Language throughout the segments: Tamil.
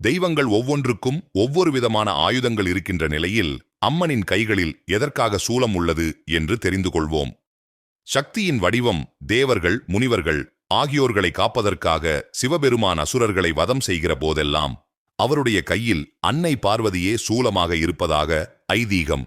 தெய்வங்கள் ஒவ்வொன்றுக்கும் ஒவ்வொரு விதமான ஆயுதங்கள் இருக்கின்ற நிலையில் அம்மனின் கைகளில் எதற்காக சூலம் உள்ளது என்று தெரிந்து கொள்வோம். சக்தியின் வடிவம் தேவர்கள் முனிவர்கள் ஆகியோர்களை காப்பதற்காக சிவபெருமான் அசுரர்களை வதம் செய்கிற போதெல்லாம் அவருடைய கையில் அன்னை பார்வதியே சூலமாக இருப்பதாக ஐதீகம்.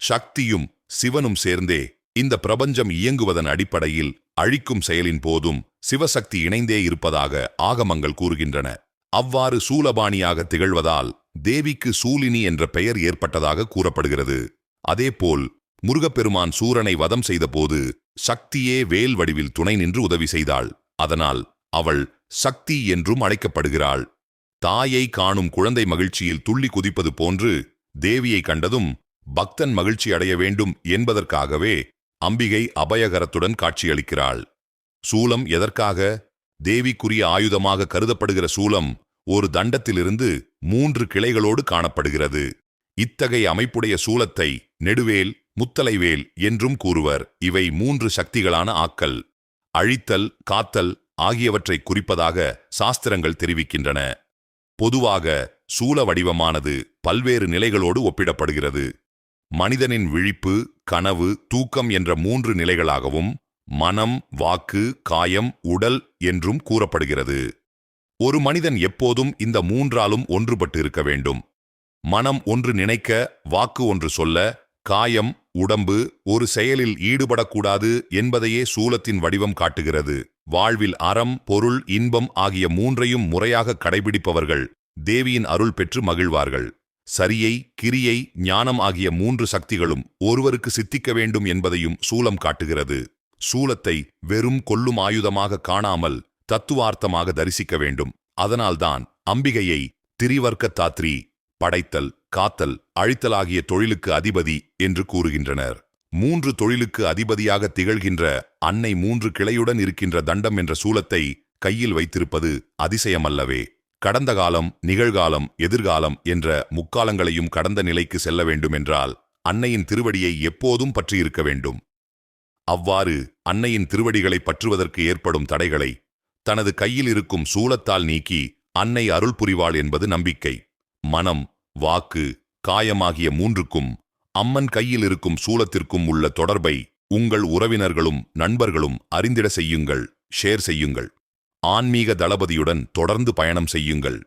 சக்தியும் சிவனும் சேர்ந்தே இந்த பிரபஞ்சம் இயங்குவதன் அடிப்படையில் அழிக்கும் செயலின் போதும் சிவசக்தி இணைந்தே இருப்பதாக ஆகமங்கள் கூறுகின்றன. அவ்வாறு சூலபாணியாக திகழ்வதால் தேவிக்கு சூலினி என்ற பெயர் ஏற்பட்டதாக கூறப்படுகிறது. அதேபோல் முருகப்பெருமான் சூரனை வதம் செய்தபோது சக்தியே வேல் வடிவில் துணை நின்று உதவி செய்தாள். அதனால் அவள் சக்தி என்றும் அழைக்கப்படுகிறாள். தாயை காணும் குழந்தை மகிழ்ச்சியில் துள்ளி குதிப்பது போன்று தேவியை கண்டதும் பக்தன் மகிழ்ச்சி அடைய வேண்டும் என்பதற்காகவே அம்பிகை அபயகரத்துடன் காட்சியளிக்கிறாள். சூலம் எதற்காக? தேவிக்குரிய ஆயுதமாக கருதப்படுகிற சூலம் ஒரு தண்டத்திலிருந்து மூன்று கிளைகளோடு காணப்படுகிறது. இத்தகைய அமைப்புடைய சூலத்தை நெடுவேல் முத்தலைவேல் என்றும் கூறுவர். இவை மூன்று சக்திகளான ஆக்கல் அழித்தல் காத்தல் ஆகியவற்றை குறிப்பதாக சாஸ்திரங்கள் தெரிவிக்கின்றன. பொதுவாக சூல வடிவமானது பல்வேறு நிலைகளோடு ஒப்பிடப்படுகிறது. மனிதனின் விழிப்பு கனவு தூக்கம் என்ற மூன்று நிலைகளாகவும் மனம் வாக்கு காயம் உடல் என்றும் கூறப்படுகிறது. ஒரு மனிதன் எப்போதும் இந்த மூன்றாலும் ஒன்றுபட்டு இருக்க வேண்டும். மனம் ஒன்று நினைக்க வாக்கு ஒன்று சொல்ல காயம் உடம்பு ஒரு செயலில் ஈடுபடக்கூடாது என்பதையே சூலத்தின் வடிவம் காட்டுகிறது. வாழ்வில் அறம் பொருள் இன்பம் ஆகிய மூன்றையும் முறையாக கடைபிடிப்பவர்கள் தேவியின் அருள் பெற்று மகிழ்வார்கள். சரியை கிரியை ஞானம் ஆகிய மூன்று சக்திகளும் ஒருவருக்கு சித்திக்க வேண்டும் என்பதையும் சூலம் காட்டுகிறது. சூலத்தை வெறும் கொல்லும் ஆயுதமாக காணாமல் தத்துவார்த்தமாக தரிசிக்க வேண்டும். அதனால்தான் அம்பிகையை திரிவர்க்க தாத்ரி படைத்தல் காத்தல் அழித்தல் ஆகிய தொழிலுக்கு அதிபதி என்று கூறுகின்றனர். மூன்று தொழிலுக்கு அதிபதியாக திகழ்கின்ற அன்னை மூன்று கிளையுடன் இருக்கின்ற தண்டம் என்ற சூலத்தை கையில் வைத்திருப்பது அதிசயமல்லவே. கடந்த காலம் நிகழ்காலம் எதிர்காலம் என்ற முக்காலங்களையும் கடந்த நிலைக்கு செல்ல வேண்டுமென்றால் அன்னையின் திருவடியை எப்போதும் பற்றியிருக்க வேண்டும். அவ்வாறு அன்னையின் திருவடிகளை பற்றுவதற்கு ஏற்படும் தடைகளை தனது கையில் இருக்கும் சூலத்தால் நீக்கி அன்னை அருள் புரிவாள் என்பது நம்பிக்கை. மனம் வாக்கு காயமாகிய மூன்றுக்கும் அம்மன் கையில் இருக்கும் சூலத்திற்கும் உள்ள தொடர்பை உங்கள் உறவினர்களும் நண்பர்களும் அறிந்திட செய்யுங்கள் ஷேர் செய்யுங்கள். ஆன்மீக தளபதியுடன் தொடர்ந்து பயணம் செய்யுங்கள்.